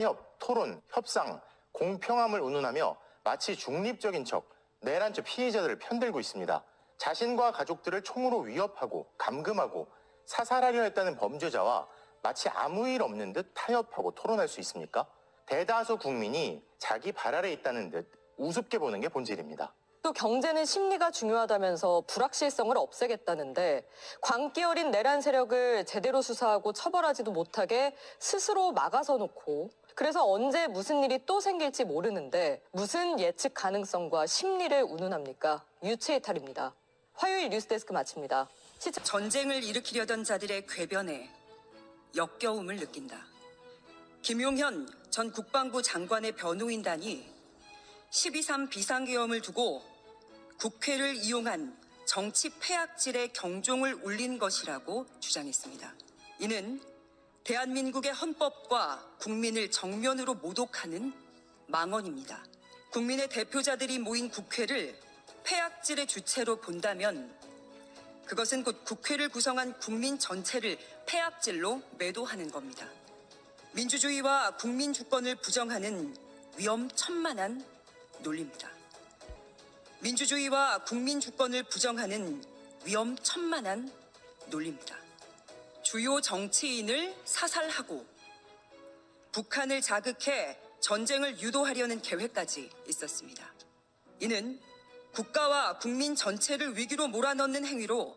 협, 토론, 협상, 공평함을 운운하며 마치 중립적인 척 내란죄 피해자들을 편들고 있습니다. 자신과 가족들을 총으로 위협하고 감금하고 사살하려 했다는 범죄자와 마치 아무 일 없는 듯 타협하고 토론할 수 있습니까? 대다수 국민이 자기 발 아래 있다는 듯 우습게 보는 게 본질입니다. 또 경제는 심리가 중요하다면서 불확실성을 없애겠다는데 광기 어린 내란 세력을 제대로 수사하고 처벌하지도 못하게 스스로 막아서 놓고 그래서 언제 무슨 일이 또 생길지 모르는데 무슨 예측 가능성과 심리를 운운합니까? 유체이탈입니다. 화요일 뉴스데스크 마칩니다. 시청 전쟁을 일으키려던 자들의 궤변에 역겨움을 느낀다. 김용현 전 국방부 장관의 변호인단이 12.3 비상계엄을 두고 국회를 이용한 정치 폐악질의 경종을 울린 것이라고 주장했습니다. 이는 대한민국의 헌법과 국민을 정면으로 모독하는 망언입니다. 국민의 대표자들이 모인 국회를 폐악질의 주체로 본다면 그것은 곧 국회를 구성한 국민 전체를 폐악질로 매도하는 겁니다. 민주주의와 국민 주권을 부정하는 위험천만한 논리입니다. 민주주의와 국민 주권을 부정하는 위험천만한 논리입니다. 주요 정치인을 사살하고 북한을 자극해 전쟁을 유도하려는 계획까지 있었습니다. 이는 국가와 국민 전체를 위기로 몰아넣는 행위로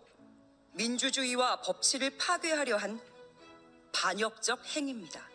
민주주의와 법치를 파괴하려 한 반역적 행위입니다.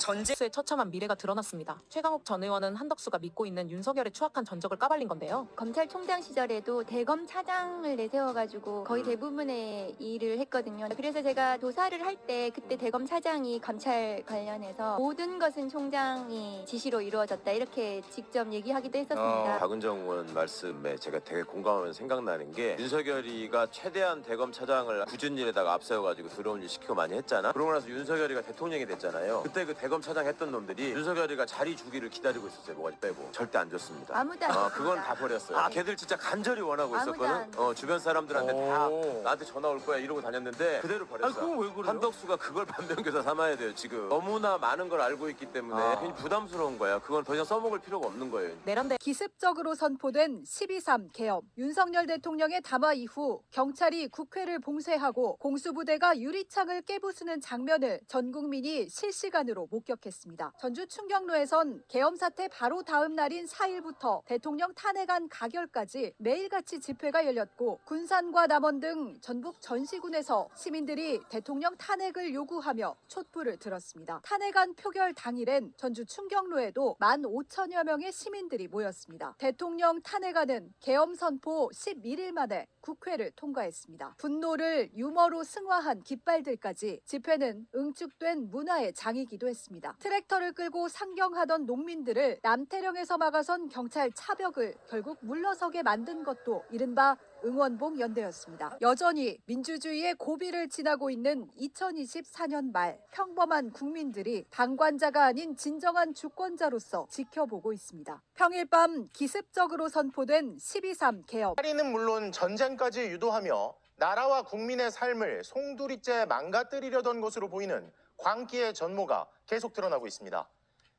전쟁 수의 처참한 미래가 드러났습니다. 최강욱 전 의원은 한덕수가 믿고 있는 윤석열의 추악한 전적을 까발린 건데요. 검찰총장 시절에도 대검 차장을 내세워가지고 거의 대부분의 일을 했거든요. 그래서 제가 조사를 할 때 그때 대검 차장이 검찰 관련해서 모든 것은 총장이 지시로 이루어졌다 이렇게 직접 얘기하기도 했었습니다. 어, 박은정 의원 말씀에 제가 되게 공감하면 생각나는 게 윤석열이가 최대한 대검 차장을 굳은 일에다가 앞세워가지고 들어온 일 시키고 많이 했잖아. 그러고 나서 윤석열이가 대통령이 됐잖아요. 그때 그 대검 차장 했던 놈들이 윤석열이가 자리 주기를 기다리고 있었어요. 뭐가 빼고 절대 안 줬습니다. 아무도 안 어, 줬습니다. 그건 다 버렸어요. 아, 걔들 진짜 간절히 원하고 아무도 있었거든. 안 어, 주변 사람들한테 다 오. 나한테 전화 올 거야 이러고 다녔는데 그대로 버렸어. 한덕수가 그걸 반면교사 삼아야 돼요. 지금 너무나 많은 걸 알고 있기 때문에 아. 괜히 부담스러운 거야. 그건 더 이상 써먹을 필요가 없는 거예요. 내란대 기습적으로 선포된 12.3 개엄. 윤석열 대통령의 담화 이후 경찰이 국회를 봉쇄하고 공수부대가 유리창을 깨부수는 장면을 전 국민이 실시간으로 목 격했습니다. 전주 충경로에선 계엄 사태 바로 다음 날인 4일부터 대통령 탄핵안 가결까지 매일같이 집회가 열렸고 군산과 남원 등 전북 전시군에서 시민들이 대통령 탄핵을 요구하며 촛불을 들었습니다. 탄핵안 표결 당일엔 전주 충경로에도 15,000여 명의 시민들이 모였습니다. 대통령 탄핵안은 계엄 선포 11일 만에 국회를 통과했습니다. 분노를 유머로 승화한 깃발들까지 집회는 응축된 문화의 장이기도 했습니다. 트랙터를 끌고 상경하던 농민들을 남태령에서 막아선 경찰 차벽을 결국 물러서게 만든 것도 이른바 응원봉 연대였습니다. 여전히 민주주의의 고비를 지나고 있는 2024년 말 평범한 국민들이 방관자가 아닌 진정한 주권자로서 지켜보고 있습니다. 평일 밤 기습적으로 선포된 12.3 개엄. 살인은 물론 전쟁까지 유도하며 나라와 국민의 삶을 송두리째 망가뜨리려던 것으로 보이는 광기의 전모가 계속 드러나고 있습니다.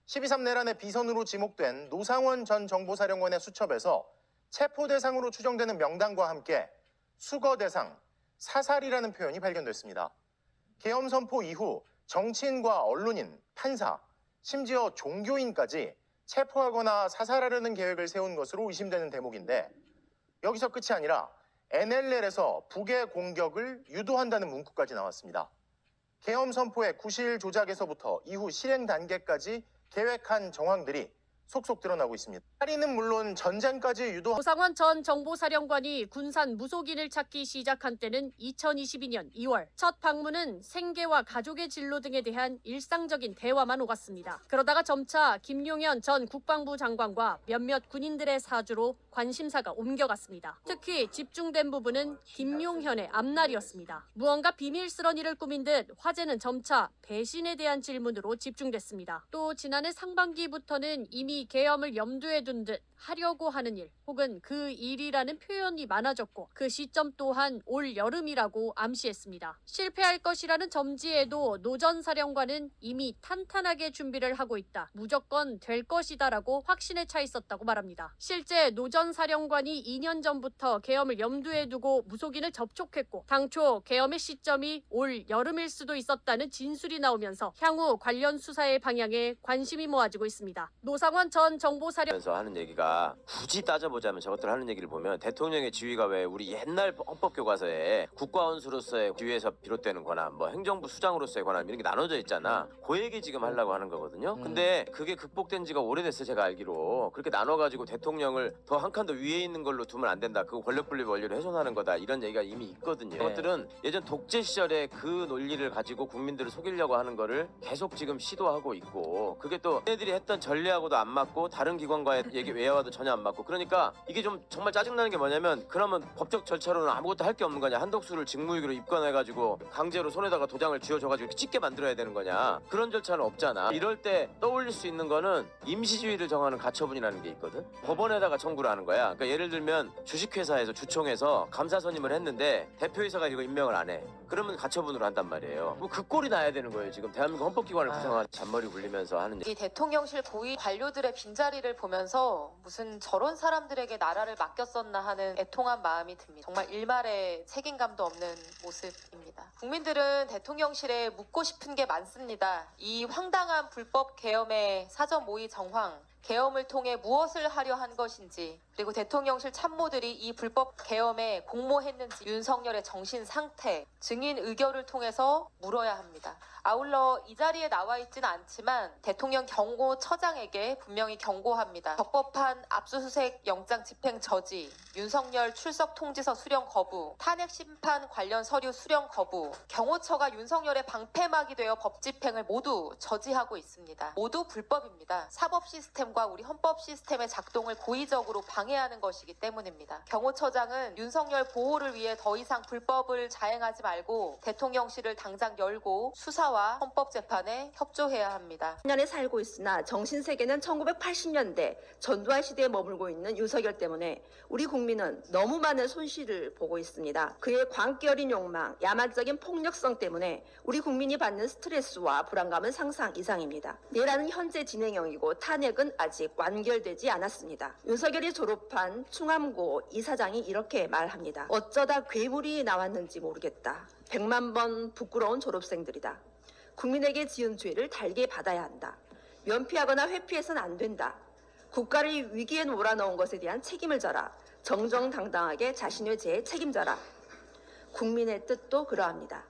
12.3 내란의 비선으로 지목된 노상원 전 정보사령관의 수첩에서 체포 대상으로 추정되는 명단과 함께 수거 대상, 사살이라는 표현이 발견됐습니다. 계엄 선포 이후 정치인과 언론인, 판사, 심지어 종교인까지 체포하거나 사살하려는 계획을 세운 것으로 의심되는 대목인데 여기서 끝이 아니라 NLL에서 북의 공격을 유도한다는 문구까지 나왔습니다. 계엄 선포의 구실 조작에서부터 이후 실행 단계까지 계획한 정황들이 속속 드러나고 있습니다. 살인은 물론 전쟁까지 유도 노상원 전 정보사령관이 군산 무속인을 찾기 시작한 때는 2022년 2월. 첫 방문은 생계와 가족의 진로 등에 대한 일상적인 대화만 오갔습니다. 그러다가 점차 김용현 전 국방부 장관과 몇몇 군인들의 사주로 관심사가 옮겨갔습니다. 특히 집중된 부분은 김용현의 앞날이었습니다. 무언가 비밀스런 일을 꾸민 듯 화제는 점차 배신에 대한 질문으로 집중됐습니다. 또 지난해 상반기부터는 이미 이 계엄을 염두에 둔 듯 하려고 하는 일 혹은 그 일이라는 표현이 많아졌고 그 시점 또한 올 여름이라고 암시했습니다. 실패할 것이라는 점지에도 노전 사령관은 이미 탄탄하게 준비를 하고 있다. 무조건 될 것이다라고 확신에 차 있었다고 말합니다. 실제 노전 사령관이 2년 전부터 계엄을 염두에 두고 무속인을 접촉했고 당초 계엄의 시점이 올 여름일 수도 있었다는 진술이 나오면서 향후 관련 수사의 방향에 관심이 모아지고 있습니다. 노상 원 전 정보사령 면서 하는 얘기가 굳이 따져보자면 저것들 하는 얘기를 보면 대통령의 지위가 왜 우리 옛날 헌법 교과서에 국가원수로서의 지위에서 비롯되는 권한, 뭐 행정부 수장으로서의 권한 이런 게 나눠져 있잖아. 그 얘기 지금 하려고 하는 거거든요. 음. 근데 그게 극복된 지가 오래됐어요. 제가 알기로 그렇게 나눠가지고 대통령을 더 한 칸 더 위에 있는 걸로 두면 안 된다. 그거 권력 분립 원리를 훼손하는 거다. 이런 얘기가 이미 있거든요. 그것들은 예전 독재 시절에 그 논리를 가지고 국민들을 속이려고 하는 거를 계속 지금 시도하고 있고 그게 또 얘네들이 했던 전례하고도 안 맞고 다른 기관과의 얘기 외화와도 전혀 안 맞고. 그러니까 이게 좀 정말 짜증나는 게 뭐냐면 그러면 법적 절차로는 아무것도 할 게 없는 거냐 한독수를 직무유기로 입건해가지고 강제로 손에다가 도장을 쥐어줘가지고 찍게 만들어야 되는 거냐. 그런 절차는 없잖아. 이럴 때 떠올릴 수 있는 거는 임시지위를 정하는 가처분이라는 게 있거든. 법원에다가 청구를 하는 거야. 그러니까 예를 들면 주식회사에서 주총에서 감사 선임을 했는데 대표이사가 이거 임명을 안해 그러면 가처분으로 한단 말이에요 뭐 그 꼴이 나야 되는 거예요 지금 대한민국 헌법기관을 구성한 잔머리 굴리면서 하는 이 대통령실 고위 관료들의 빈자리를 보면서 무슨 저런 사람들에게 나라를 맡겼었나 하는 애통한 마음이 듭니다. 정말 일말의 책임감도 없는 모습입니다. 국민들은 대통령실에 묻고 싶은 게 많습니다. 이 황당한 불법 계엄의 사전 모의 정황, 계엄을 통해 무엇을 하려 한 것인지, 그리고 대통령실 참모들이 이 불법 계엄에 공모했는지 윤석열의 정신 상태, 증인 의결을 통해서 물어야 합니다. 아울러 이 자리에 나와 있지는 않지만 대통령 경고처장에게 분명히 경고합니다. 적법한 압수수색 영장 집행 저지, 윤석열 출석 통지서 수령 거부, 탄핵 심판 관련 서류 수령 거부, 경호처가 윤석열의 방패막이 되어 법 집행을 모두 저지하고 있습니다. 모두 불법입니다. 사법 시스템 과 우리 헌법 시스템의 작동을 고의적으로 방해하는 것이기 때문입니다. 경호처장은 윤석열 보호를 위해 더 이상 불법을 자행하지 말고 대통령실을 당장 열고 수사와 헌법재판에 협조해야 합니다. 년에 살고 있으나 정신 세계는 1980년대 전두환 시대에 머물고 있는 윤석열 때문에 우리 국민은 너무 많은 손실을 보고 있습니다. 그의 광기 어린 욕망, 야만적인 폭력성 때문에 우리 국민이 받는 스트레스와 불안감은 상상 이상입니다. 내란은 현재 진행형이고 탄핵은 아직 완결되지 않았습니다. 윤석열이 졸업한 충암고 이사장이 이렇게 말합니다. 어쩌다 괴물이 나왔는지 모르겠다. 100만 번 부끄러운 졸업생들이다. 국민에게 지은 죄를 달게 받아야 한다. 면피하거나 회피해서는 안 된다. 국가를 위기에 몰아넣은 것에 대한 책임을 져라. 정정당당하게 자신의 죄에 책임져라. 국민의 뜻도 그러합니다.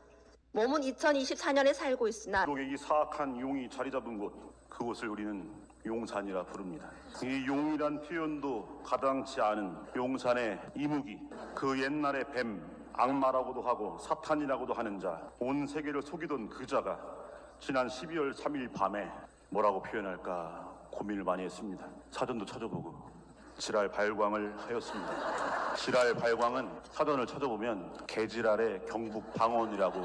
몸은 2024년에 살고 있으나 이 사악한 용이 자리 잡은 곳 그곳을 우리는 용산이라 부릅니다. 이 용이란 표현도 가당치 않은 용산의 이무기 그 옛날의 뱀 악마라고도 하고 사탄이라고도 하는 자 온 세계를 속이던 그 자가 지난 12월 3일 밤에 뭐라고 표현할까 고민을 많이 했습니다. 사전도 찾아보고 지랄 발광을 하였습니다. 지랄 발광은 사전을 찾아보면 개지랄의 경북 방언이라고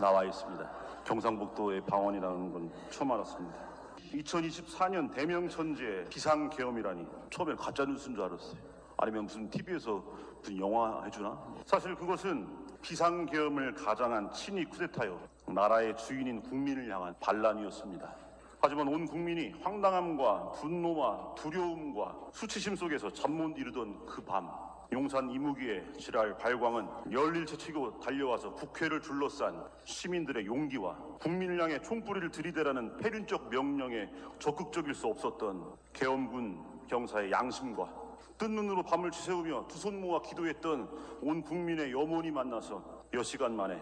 나와 있습니다. 경상북도의 방언이라는 건 처음 알았습니다. 2024년 대명천지의 비상계엄이라니 처음엔 가짜뉴스인 줄 알았어요. 아니면 무슨 TV에서 무슨 영화 해주나? 사실 그것은 비상계엄을 가장한 친위 쿠데타요. 나라의 주인인 국민을 향한 반란이었습니다. 하지만 온 국민이 황당함과 분노와 두려움과 수치심 속에서 잠 못 이루던 그 밤 용산 이무기의 지랄 발광은 열일체 치고 달려와서 국회를 둘러싼 시민들의 용기와 국민을 향해 총뿌리를 들이대라는 패륜적 명령에 적극적일 수 없었던 계엄군 경사의 양심과 뜬 눈으로 밤을 지새우며 두 손 모아 기도했던 온 국민의 염원이 만나서 몇 시간 만에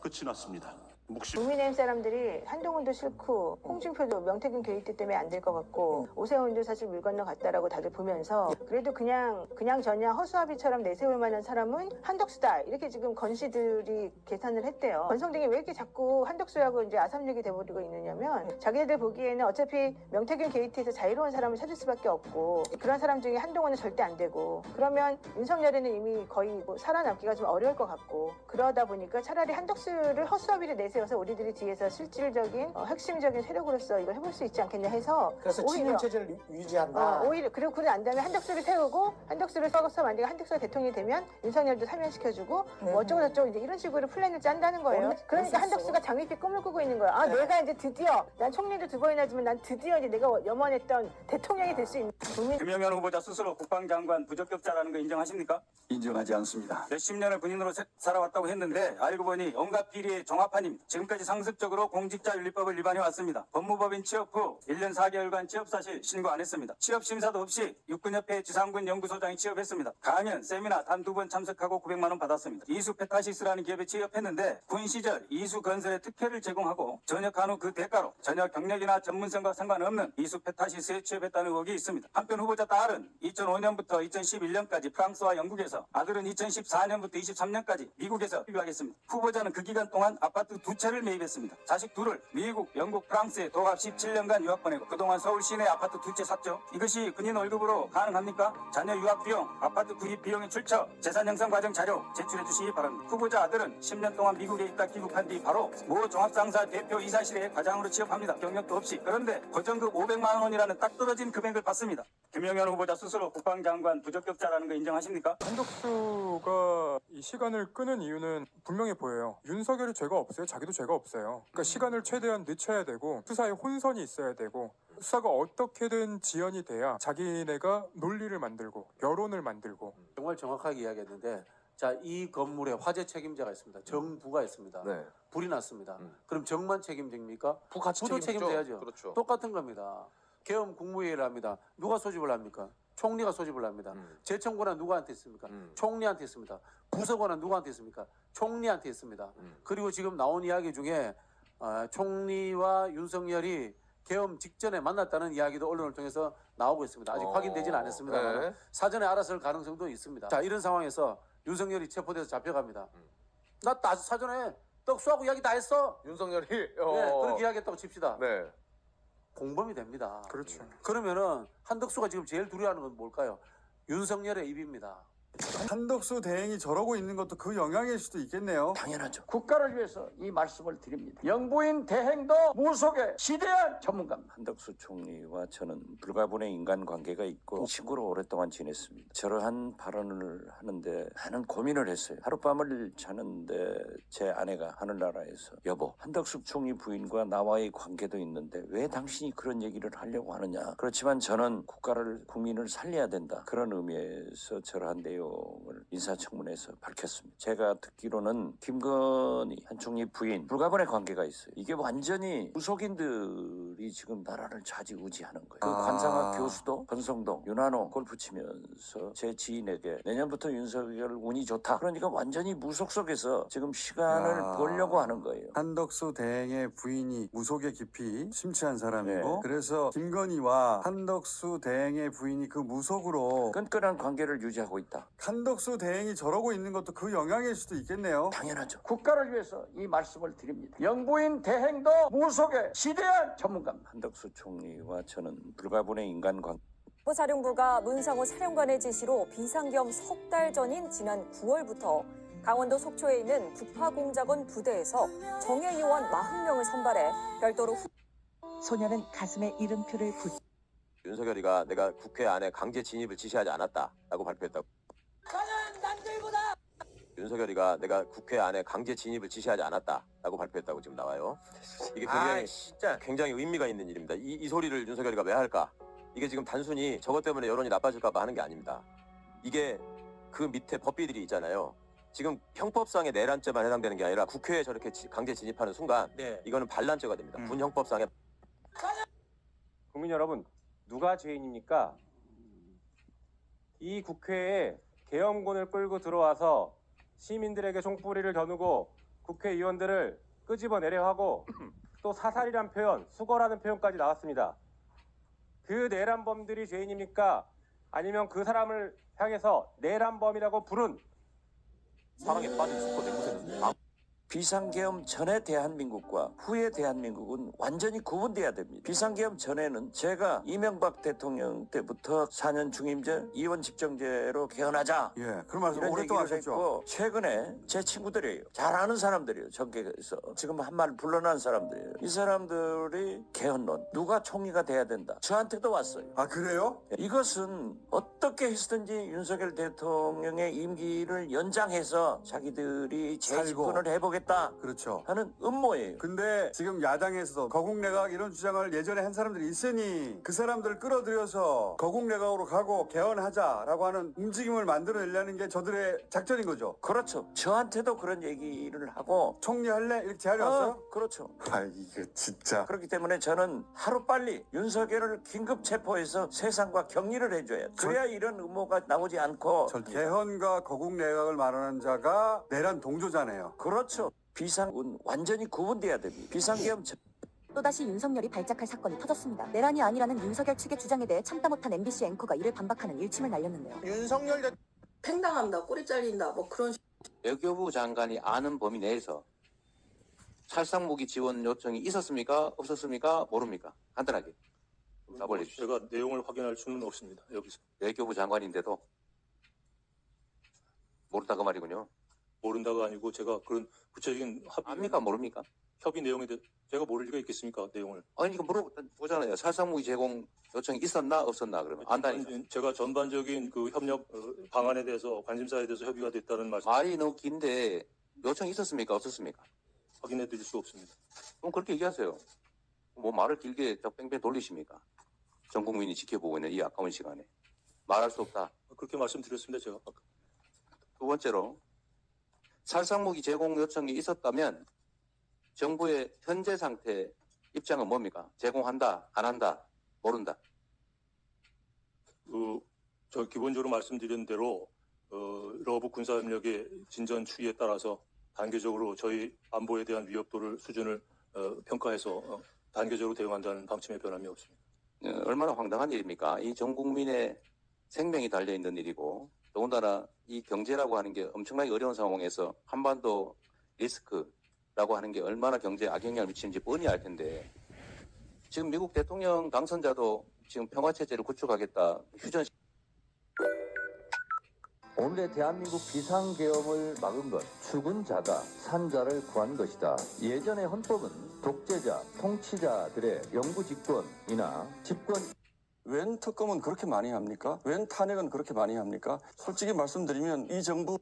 끝이 났습니다. 묵시 국민의힘 사람들이 한동훈도 싫고 홍준표도 명태균 게이트 때문에 안 될 것 같고 오세훈도 사실 물 건너 갔다라고 다들 보면서 그래도 그냥 그냥 저냥 허수아비처럼 내세울 만한 사람은 한덕수다 이렇게 지금 건시들이 계산을 했대요. 권성동이 왜 이렇게 자꾸 한덕수하고 이제 아삼육이 돼버리고 있느냐면 자기네들 보기에는 어차피 명태균 게이트에서 자유로운 사람을 찾을 수밖에 없고 그런 사람 중에 한동훈은 절대 안 되고 그러면 윤석열이는 이미 거의 뭐 살아남기가 좀 어려울 것 같고 그러다 보니까 차라리 한덕수를 허수아비를 내세 내세워서 우리들이 뒤에서 실질적인 어, 핵심적인 세력으로서 이걸 해볼 수 있지 않겠냐 해서 그래서 오히려- 친윤 체제를 유- 유지한다. 어, 오히려 그리고 그래 안 되면 한덕수를 세우고 한덕수를 썩어서 만약에 한덕수가 대통령이 되면 윤석열도 사면시켜주고 뭐 어쩌고 저쩌고 이제 이런 식으로 플랜을 짠다는 거예요. 어느- 그러니까 어느 한덕수가 장밋빛 꿈을 꾸고 있는 거야. 아 네. 내가 이제 드디어 난 총리도 두 번이나 지만 난 드디어 이제 내가 염원했던 대통령이 될 수 있는 국민 김영현 후보자 스스로 국방장관 부적격자라는 거 인정하십니까? 인정하지 않습니다. 몇십 년을 군인으로 세- 살아왔다고 했는데 알고 보니 온갖 비리의 종합판임 지금까지 상습적으로 공직자윤리법을 위반해 왔습니다. 법무법인 취업 후 1년 4개월간 취업 사실 신고 안 했습니다. 취업 심사도 없이 육군협회 지상군 연구소장에 취업했습니다. 강연, 세미나 단 두 번 참석하고 900만 원 받았습니다. 이수 페타시스라는 기업에 취업했는데 군 시절 이수 건설에 특혜를 제공하고 전역한 후 그 대가로 전혀 경력이나 전문성과 상관없는 이수 페타시스에 취업했다는 의혹이 있습니다. 한편 후보자 딸은 2005년부터 2011년까지 프랑스와 영국에서 아들은 2014년부터 23년까지 미국에서 유학했습니다. 후보자는 그 기간 동안 아파트 두 채를 매입했습니다. 자식 둘을 미국, 영국, 프랑스에 도합 17년간 유학 보내고 그동안 서울 시내 아파트 두 채 샀죠. 이것이 군인 월급으로 가능합니까? 자녀 유학 비용, 아파트 구입 비용의 출처, 재산 형성 과정 자료 제출해 주시기 바랍니다. 후보자 아들은 10년 동안 미국에 있다 귀국한 뒤 바로 모 종합상사 대표 이사실에 과장으로 취업합니다. 경력도 없이. 그런데 고정급 500만 원이라는 딱 떨어진 금액을 받습니다. 김영현 후보자 스스로 국방장관 부적격자라는 거 인정하십니까? 한덕수가 이 시간을 끄는 이유는 분명해 보여요. 윤석열이 죄가 없어요. 자기 도 죄가 없어요. 그러니까 시간을 최대한 늦춰야 되고 수사에 혼선이 있어야 되고 수사가 어떻게든 지연이 돼야 자기네가 논리를 만들고 여론을 만들고 정말 정확하게 이야기했는데 자 이 건물에 화재 책임자가 있습니다. 정부가 있습니다. 네. 불이 났습니다. 그럼 정만 책임집니까? 부 같이 부도 책임지죠. 책임져야죠. 그렇죠. 똑같은 겁니다. 계엄 국무회의를 합니다. 누가 소집을 합니까? 총리가 소집을 합니다. 음. 재청권은 누구한테 있습니까? 음. 총리한테 있습니다. 부서관은 누구한테 있습니까? 총리한테 있습니다. 음. 그리고 지금 나온 이야기 중에 어, 총리와 윤석열이 계엄 직전에 만났다는 이야기도 언론을 통해서 나오고 있습니다. 아직 어, 확인되지는 않았습니다. 네. 사전에 알았을 가능성도 있습니다. 자 이런 상황에서 윤석열이 체포돼서 잡혀갑니다. 음. 나 다 사전에 떡수하고 이야기 다 했어. 윤석열이 네, 어, 그렇게 이야기했다고 칩시다. 네. 공범이 됩니다. 그렇죠. 그러면은 한덕수가 지금 제일 두려워하는 건 뭘까요? 윤석열의 입입니다. 한덕수 대행이 저러고 있는 것도 그 영향일 수도 있겠네요. 당연하죠. 국가를 위해서 이 말씀을 드립니다. 영부인 대행도 무속의 시대한 전문가입니다. 한덕수 총리와 저는 불가분의 인간 관계가 있고 친구로 오랫동안 지냈습니다. 저러한 발언을 하는데 많은 고민을 했어요. 하룻밤을 자는데 제 아내가 하늘나라에서 여보 한덕수 총리 부인과 나와의 관계도 있는데 왜 당신이 그런 얘기를 하려고 하느냐. 그렇지만 저는 국가를 국민을 살려야 된다. 그런 의미에서 저러한 내용 을 인사청문회에서 밝혔습니다. 제가 듣기로는 김건희 한 총리 부인 불가분의 관계가 있어요. 이게 완전히 무속인들이 지금 나라를 좌지우지하는 거예요. 그 아. 관상학 교수도 권성동, 윤한호 골프 치면서 제 지인에게 내년부터 윤석열 운이 좋다. 그러니까 완전히 무속 속에서 지금 시간을 야. 벌려고 하는 거예요. 한덕수 대행의 부인이 무속의 깊이 심취한 사람이고 네. 그래서 김건희와 한덕수 대행의 부인이 그 무속으로 끈끈한 관계를 유지하고 있다. 한덕수 대행이 저러고 있는 것도 그 영향일 수도 있겠네요. 당연하죠. 국가를 위해서 이 말씀을 드립니다. 영부인 대행도 무속의 시대한 전문가입니다. 한덕수 총리와 저는 불가분의 인간 관계. 사령부가 문상호 사령관의 지시로 비상겸 석 달 전인 지난 9월부터 강원도 속초에 있는 국파공작원 부대에서 정예 요원 40명을 선발해 별도로 소녀는 가슴에 이름표를 붙 윤석열이가 내가 국회 안에 강제 진입을 지시하지 않았다라고 발표했다고. 윤석열이가 내가 국회 안에 강제 진입을 지시하지 않았다라고 발표했다고 지금 나와요. 이게 굉장히 진짜. 굉장히 의미가 있는 일입니다. 이, 이 소리를 윤석열이가 왜 할까? 이게 지금 단순히 저것 때문에 여론이 나빠질까봐 하는 게 아닙니다. 이게 그 밑에 법비들이 있잖아요. 지금 형법상의 내란죄만 해당되는 게 아니라 국회에 저렇게 지- 강제 진입하는 순간 이거는 반란죄가 됩니다. 음. 군 형법상의 국민 여러분, 누가 죄인입니까? 이 국회에 계엄군을 끌고 들어와서 시민들에게 총뿌리를 겨누고 국회의원들을 끄집어내려 하고 또 사살이란 표현, 수거라는 표현까지 나왔습니다. 그 내란범들이 죄인입니까? 아니면 그 사람을 향해서 내란범이라고 부른 사랑에 빠진 슈퍼 내무새는 아, 비상계엄 전의 대한민국과 후의 대한민국은 완전히 구분돼야 됩니다. 비상계엄 전에는 제가 이명박 대통령 때부터 4년 중임제, 이원 직정제로 개헌하자. 예, 그런 말씀 오랫동안 하셨죠. 최근에 제 친구들이에요. 잘 아는 사람들이에요. 전국에서 지금 한 말 불러난 사람들이에요. 이 사람들이 개헌론 누가 총리가 돼야 된다. 저한테도 왔어요. 아 그래요? 이것은 어떻게 해서든지 윤석열 대통령의 임기를 연장해서 자기들이 재집권을 해보겠다 그렇죠. 하는 음모예요. 근데 지금 야당에서도 거국내각 이런 주장을 예전에 한 사람들이 있으니 그 사람들을 끌어들여서 거국내각으로 가고 개헌하자라고 하는 움직임을 만들어내려는 게 저들의 작전인 거죠. 그렇죠. 저한테도 그런 얘기를 하고 총리 할래? 이렇게 제안이 어, 왔어요? 그렇죠. 아 이게 진짜. 그렇기 때문에 저는 하루빨리 윤석열을 긴급 체포해서 세상과 격리를 해줘야 돼. 그래야 이런 음모가 나오지 않고 저 개헌과 거국내각을 말하는 자가 내란 동조자네요. 그렇죠. 비상은 완전히 구분돼야 됩니다. 비상계엄 전- 또다시 윤석열이 발작할 사건이 터졌습니다. 내란이 아니라는 윤석열 측의 주장에 대해 참다 못한 MBC 앵커가 이를 반박하는 일침을 날렸는데요. 윤석열 대 팽당한다, 꼬리 잘린다, 뭐 그런 외교부 장관이 아는 범위 내에서 살상무기 지원 요청이 있었습니까? 없었습니까? 모릅니까? 간단하게 좀 답을 해주시죠. 제가 내용을 확인할 수는 없습니다. 여기서 외교부 장관인데도 모른다고 말이군요. 모른다가 아니고 제가 그런 구체적인 합의 압니까? 모릅니까? 협의 내용에 대해 제가 모를 리가 있겠습니까? 내용을. 아니 이거 물어보잖아요. 살상무기 제공 요청이 있었나 없었나 그러면 안다니까. 제가 전반적인 그 협력 어, 방안에 대해서 관심사에 대해서 협의가 됐다는 말씀 말이 너무 긴데 요청이 있었습니까? 없었습니까? 확인해 드릴 수 없습니다. 그럼 그렇게 얘기하세요. 뭐 말을 길게 저 뺑뺑 돌리십니까? 전 국민이 지켜보고 있는 이 아까운 시간에 말할 수 없다. 그렇게 말씀드렸습니다. 제가 아까. 두 번째로 살상무기 제공 요청이 있었다면 정부의 현재 상태 입장은 뭡니까? 제공한다, 안 한다, 모른다. 그, 저 기본적으로 말씀드린 대로 어, 러브 군사협력의 진전 추이에 따라서 단계적으로 저희 안보에 대한 위협도를 수준을 어, 평가해서 어, 단계적으로 대응한다는 방침에 변함이 없습니다. 어, 얼마나 황당한 일입니까? 이 전 국민의 생명이 달려 있는 일이고 더군다나 이 경제라고 하는 게 엄청나게 어려운 상황에서 한반도 리스크라고 하는 게 얼마나 경제에 악영향을 미치는지 뻔히 알 텐데 지금 미국 대통령 당선자도 지금 평화체제를 구축하겠다 휴전 오늘의 대한민국 비상계엄을 막은 건 죽은 자가 산 자를 구한 것이다. 예전의 헌법은 독재자, 통치자들의 영구 집권이나 집권 웬 특검은 그렇게 많이 합니까? 웬 탄핵은 그렇게 많이 합니까? 솔직히 말씀드리면 이 정부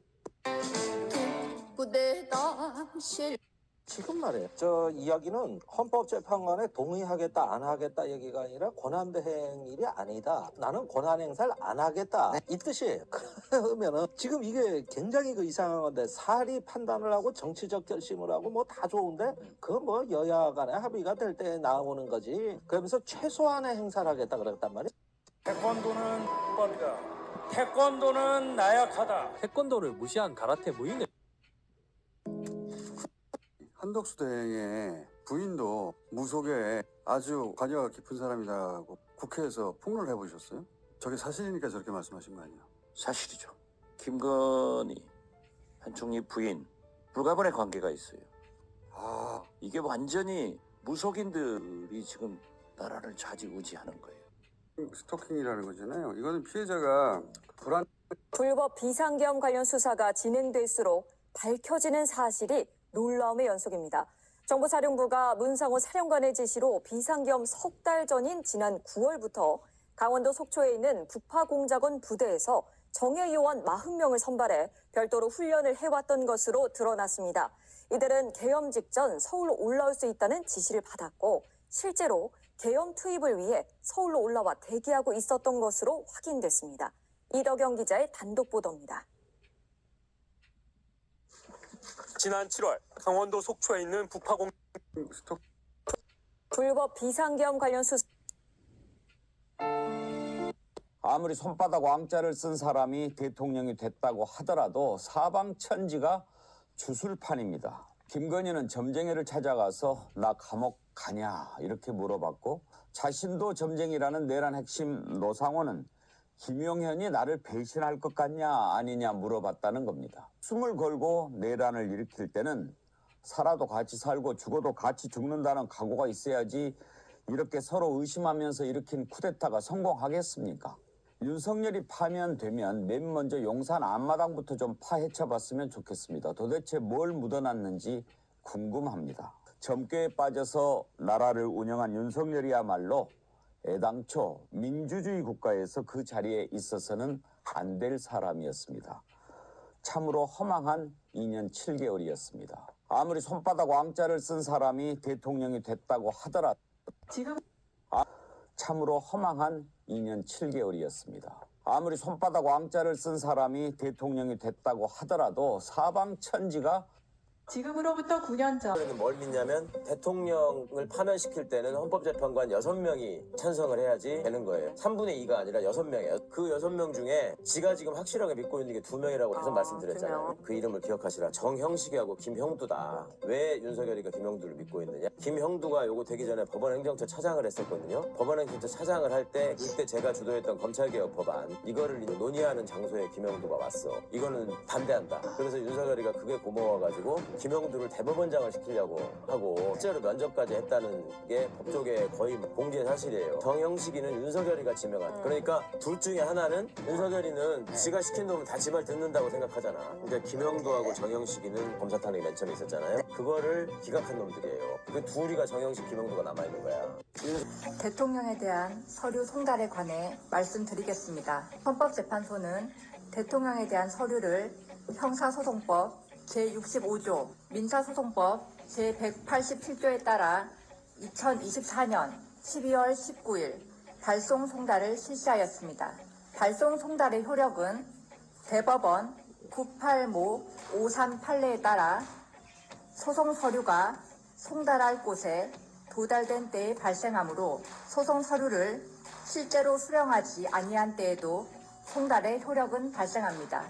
지금 말이에요. 저 이야기는 헌법재판관에 동의하겠다 안 하겠다 얘기가 아니라 권한대행 일이 아니다. 나는 권한 행사를 안 하겠다. 이 뜻이에요. 그러면은 지금 이게 굉장히 그 이상한 건데 사리 판단을 하고 정치적 결심을 하고 뭐 다 좋은데 그건 뭐 여야 간에 합의가 될 때 나오는 거지. 그러면서 최소한의 행사를 하겠다 그랬단 말이에요. 태권도는 법이다. 태권도는 나약하다. 태권도를 무시한 가라테 무인을 한덕수 대행의 부인도 무속에 아주 관여가 깊은 사람이라고 국회에서 폭로를 해보셨어요? 저게 사실이니까 저렇게 말씀하신 거 아니에요? 사실이죠. 김건희 한 총리 부인 불가분의 관계가 있어요. 아 이게 완전히 무속인들이 지금 나라를 좌지우지하는 거예요. 스토킹이라는 거잖아요. 이거는 피해자가 불안 불법 비상계엄 관련 수사가 진행될수록 밝혀지는 사실이 놀라움의 연속입니다. 정보사령부가 문상호 사령관의 지시로 비상계엄 석달 전인 지난 9월부터 강원도 속초에 있는 북파공작원 부대에서 정예 요원 40명을 선발해 별도로 훈련을 해왔던 것으로 드러났습니다. 이들은 계엄 직전 서울로 올라올 수 있다는 지시를 받았고 실제로 계엄 투입을 위해 서울로 올라와 대기하고 있었던 것으로 확인됐습니다. 이덕영 기자의 단독 보도입니다. 지난 7월 강원도 속초에 있는 북파공 불법 비상계엄 관련 수사 아무리 손바닥 왕자를 쓴 사람이 대통령이 됐다고 하더라도 사방천지가 주술판입니다. 김건희는 점쟁이를 찾아가서 나 감옥 가냐 이렇게 물어봤고 자신도 점쟁이라는 내란 핵심 노상원은 김용현이 나를 배신할 것 같냐 아니냐 물어봤다는 겁니다. 숨을 걸고 내란을 일으킬 때는 살아도 같이 살고 죽어도 같이 죽는다는 각오가 있어야지 이렇게 서로 의심하면서 일으킨 쿠데타가 성공하겠습니까? 윤석열이 파면되면 맨 먼저 용산 앞마당부터 좀 파헤쳐 봤으면 좋겠습니다. 도대체 뭘 묻어놨는지 궁금합니다. 점괘에 빠져서 나라를 운영한 윤석열이야말로 애당초 민주주의 국가에서 그 자리에 있어서는 안 될 사람이었습니다. 참으로 허망한 2년 7개월이었습니다. 아무리 손바닥 왕자를 쓴 사람이 대통령이 됐다고 하더라도 지금 아, 참으로 허망한 2년 7개월이었습니다. 아무리 손바닥 왕자를 쓴 사람이 대통령이 됐다고 하더라도 사방천지가 지금으로부터 9년 전 그래는 뭘 믿냐면 대통령을 파면시킬 때는 헌법재판관 6명이 찬성을 해야지 되는 거예요. 3분의 2가 아니라 6명이에요. 그 6명 중에 지가 지금 확실하게 믿고 있는 게 2명이라고 계속 아, 말씀드렸잖아요. 그 이름을 기억하시라. 정형식이하고 김형두다. 왜 윤석열이가 김형두를 믿고 있느냐? 김형두가 요거 되기 전에 법원 행정처 차장을 했었거든요. 법원 행정처 차장을 할 때 그때 제가 주도했던 검찰개혁 법안 이거를 논의하는 장소에 김형두가 왔어. 이거는 반대한다. 그래서 윤석열이가 그게 고마워가지고 김형두를 대법원장을 시키려고 하고 실제로 면접까지 했다는 게 법조계 거의 공개 사실이에요. 정형식이는 윤석열이가 지명한. 그러니까 둘 중에 하나는 윤석열이는 지가 시킨 놈은 다지말 듣는다고 생각하잖아. 그러니까 김형두하고 정형식이는 검사 탄핵이 맨 처음에 있었잖아요. 그거를 기각한 놈들이에요. 그 둘이가 정형식, 김형두가 남아 있는 거야. 대통령에 대한 서류 송달에 관해 말씀드리겠습니다. 헌법재판소는 대통령에 대한 서류를 형사소송법 제65조, 민사소송법 제187조에 따라 2024년 12월 19일 발송 송달을 실시하였습니다. 발송 송달의 효력은 대법원 985 538내에 따라 소송 서류가 송달할 곳에 도달된 때에 발생하므로 소송 서류를 실제로 수령하지 아니한 때에도 송달의 효력은 발생합니다.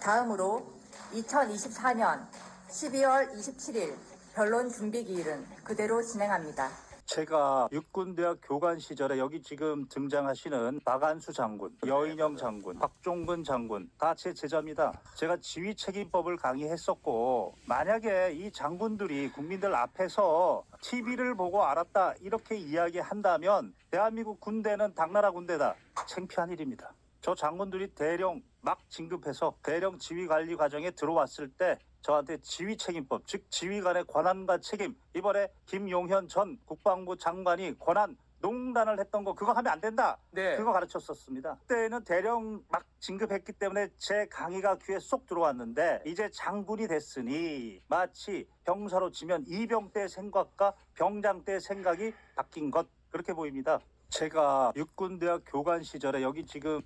다음으로 2024년 12월 27일 변론 준비 기일은 그대로 진행합니다. 제가 육군대학 교관 시절에 여기 지금 등장하시는 박안수 장군, 여인영 장군, 박종근 장군 다 제 제자입니다. 제가 지휘 책임법을 강의했었고 만약에 이 장군들이 국민들 앞에서 TV를 보고 알았다 이렇게 이야기한다면 대한민국 군대는 당나라 군대다. 창피한 일입니다. 저 장군들이 대령 막 진급해서 대령 지휘 관리 과정에 들어왔을 때 저한테 지휘 책임법, 즉 지휘관의 권한과 책임, 이번에 김용현 전 국방부 장관이 권한 농단을 했던 거 그거 하면 안 된다. 네. 그거 가르쳤었습니다. 그때는 대령 막 진급했기 때문에 제 강의가 귀에 쏙 들어왔는데 이제 장군이 됐으니 마치 병사로 치면 이병 때 생각과 병장 때 생각이 바뀐 것 그렇게 보입니다. 제가 육군대학 교관 시절에 여기 지금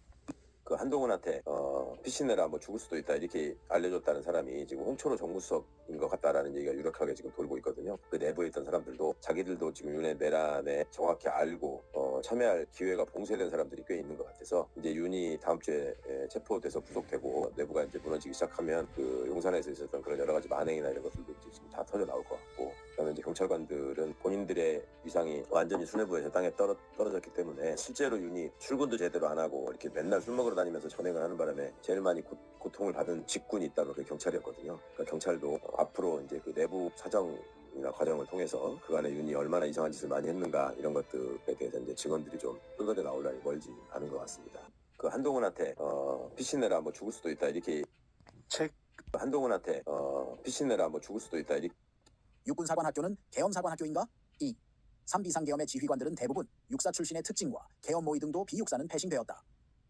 그 한동훈한테 어, 피신내라 뭐 죽을 수도 있다 이렇게 알려줬다는 사람이 지금 홍천호 정무수석인 것 같다라는 얘기가 유력하게 지금 돌고 있거든요. 그 내부에 있던 사람들도 자기들도 지금 윤의 내란에 정확히 알고 어, 참여할 기회가 봉쇄된 사람들이 꽤 있는 것 같아서 이제 윤이 다음 주에 에, 체포돼서 구속되고 내부가 이제 무너지기 시작하면 그 용산에서 있었던 그런 여러 가지 만행이나 이런 것들도 이제 지금 다 터져 나올 것 같고 그다음에 이제 경찰관들은 본인들의 위상이 완전히 수뇌부에서 땅에 떨어, 떨어졌기 때문에 실제로 윤이 출근도 제대로 안 하고 이렇게 맨날 술 먹으러 다니면서 전행을 하는 바람에 제일 많이 고, 고통을 받은 직군이 있다가 그게 경찰이었거든요. 그러니까 경찰도 앞으로 이제 그 내부 사정 이나 과정을 통해서 그간의 윤이 얼마나 이상한 짓을 많이 했는가 이런 것들에 대해서 이제 증언들이 좀 쏟아져 나올라니 멀지 않은 것 같습니다. 그 한동훈한테 어, 피신내라 뭐 죽을 수도 있다 이렇게 책 한동훈한테 어, 피신내라 뭐 죽을 수도 있다 이렇게 육군사관학교는 계엄사관학교인가? 2. 3비상 계엄의 지휘관들은 대부분 육사 출신의 특징과 계엄 모의 등도 비육사는 패싱되었다.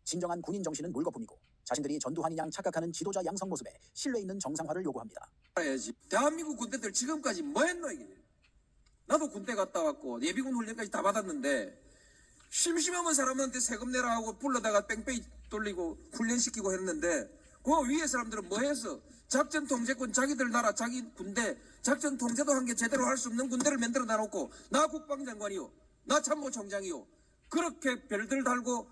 진정한 군인 정신은 물거품이고 자신들이 전두환인 양 착각하는 지도자 양성 모습에 신뢰 있는 정상화를 요구합니다. 해야지. 대한민국 군대들 지금까지 뭐 했노 이게? 나도 군대 갔다 왔고 예비군 훈련까지 다 받았는데 심심하면 사람한테 세금 내라 하고 불러다가 뺑뺑이 돌리고 훈련시키고 했는데 그 위에 사람들은 뭐 했어? 작전 통제권 자기들 나라 자기 군대 작전 통제도 한 게 제대로 할 수 없는 군대를 만들어 놔놓고 나 국방장관이요 나 참모총장이요 그렇게 별들 달고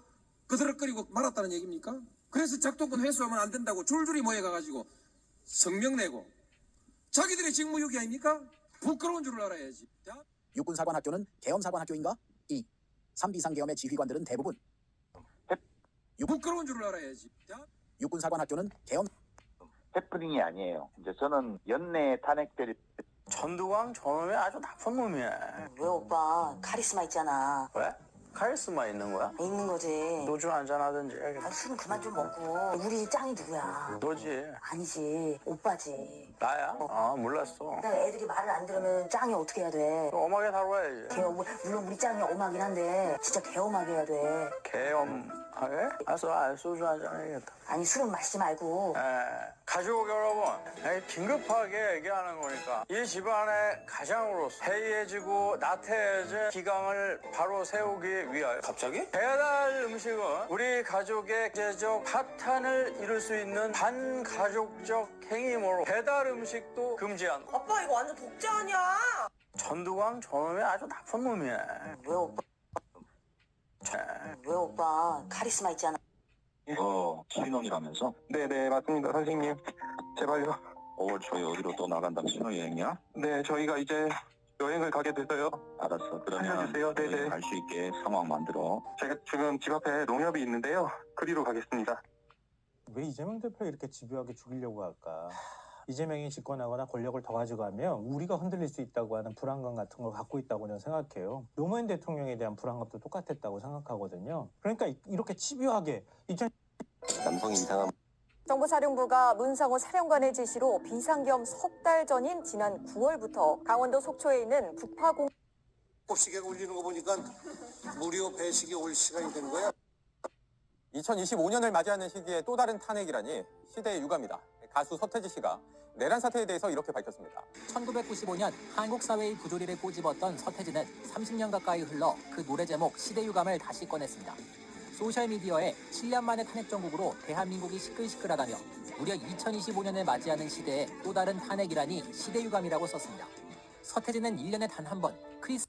그들을거리고 말았다는 얘기입니까? 그래서 작동권 회수하면 안 된다고 줄줄이 모여가가지고 성명 내고 자기들의 직무유기 아닙니까? 부끄러운 줄을 알아야지. 육군 사관학교는 계엄 사관학교인가? 2. 3비상 계엄의 지휘관들은 대부분 부끄러운 줄을 알아야지. 육군 사관학교는 계엄 해프닝이 아니에요. 이제 저는 연내 탄핵될 전두광 저놈이 아주 나쁜 놈이야. 왜 오빠 카리스마 있잖아. 왜? 카리스마 있는 거야? 있는 거지. 노주 한잔 하든지. 아, 술은 그만 좀 먹고. 우리 짱이 누구야? 너지. 아니지. 오빠지. 나야? 아 몰랐어. 내가 애들이 말을 안 들으면 짱이 어떻게 해야 돼? 엄하게 다뤄야지. 개, 물론 우리 짱이 엄하긴 한데 진짜 개엄하게 해야 돼. 개엄 하게? 알았어, 아, 소주 한잔 해야겠다. 아니 술은 마시지 말고. 에, 가족 여러분, 긴급하게 얘기하는 거니까 이 집안의 가장으로서 해이해지고 나태해진 기강을 바로 세우기 위하여 갑자기? 배달 음식은 우리 가족의 경제적 파탄을 이룰 수 있는 반가족적 행위므로 배달 음식도 금지한 거. 아빠 이거 완전 독재 아니야? 전두광 저놈이 아주 나쁜 놈이야. 왜 오빠? 왜 오빠 카리스마 있잖아. 어, 신혼이라면서? 네네 맞습니다 선생님 제발요 5월 초에 어디로 또 나간다고 신혼여행이야? 네 저희가 이제 여행을 가게 돼서요 알았어. 그러면 알려주세요. 네네. 갈 수 있게 상황 만들어. 제가 지금 집 앞에 농협이 있는데요 그리로 가겠습니다 왜 이재명 대표를 이렇게 집요하게 죽이려고 할까? 이재명이 집권하거나 권력을 더 가져가면 우리가 흔들릴 수 있다고 하는 불안감 같은 걸 갖고 있다고 저는 생각해요. 노무현 대통령에 대한 불안감도 똑같았다고 생각하거든요. 그러니까 이- 이렇게 집요하게 2000 남성 이상한 정부 사령부가 문상호 사령관의 지시로 비상겸 석 달 전인 지난 9월부터 강원도 속초에 있는 북파공 시계 울리는 거 보니까 무료 배식이 올 시간이 된 거야. 2025년을 맞이하는 시기에 또 다른 탄핵이라니 시대의 유감이다. 가수 서태지 씨가 내란 사태에 대해서 이렇게 밝혔습니다. 1995년 한국 사회의 부조리를 꼬집었던 서태지는 30년 가까이 흘러 그 노래 제목 시대유감을 다시 꺼냈습니다. 소셜미디어에 7년 만의 탄핵 정국으로 대한민국이 시끌시끌하다며 무려 2025년을 맞이하는 시대에 또 다른 탄핵이라니 시대유감이라고 썼습니다. 서태지는 1년에 단 한 번 크리스